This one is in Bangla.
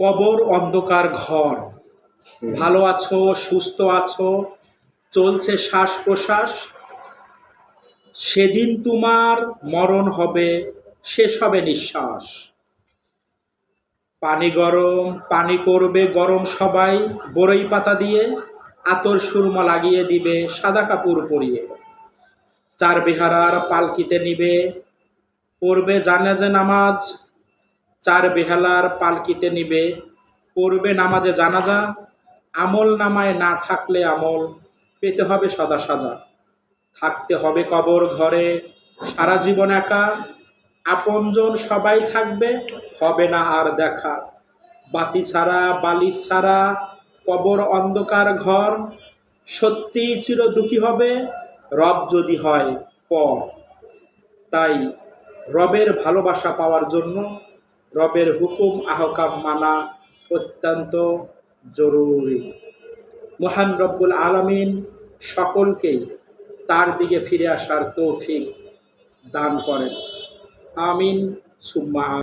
কবর অন্ধকার ঘর। ভালো আছো সুস্থ আছো চলছে শ্বাস প্রশ্বাস। সেদিন তোমার মরণ হবে শেষ হবে নিঃশ্বাস। পানি গরম পানি করবে গরম সবাই বড়ই পাতা দিয়ে আতর সুরমা লাগিয়ে দিবে সাদা কাপড় পরিয়ে। চার বিহারার পালকিতে নিবে পড়বে জানাজে নামাজ চার বেহালার পালকিতে নিবে, পড়বে নামাজে জানাজা, আমল নামায় না থাকলে আমল, পেতে হবে সদা সাজা। থাকতে হবে কবর ঘরে, সারা জীবন একা, আপনজন সবাই থাকবে, হবে না আর দেখা। বাতি ছাড়া, বালিশ ছাড়া, কবর অন্ধকার ঘর সত্যি চির দুঃখী হবে, রব যদি হয় পর। তাই রবের ভালোবাসা পাওয়ার জন্য রবের হুকুম আহকাম মানা অত্যন্ত জরুরি মহান রব্বুল আলমিন সকলকেই তার দিকে ফিরে আসার তৌফিক দান করেন আমিন সুম্মা।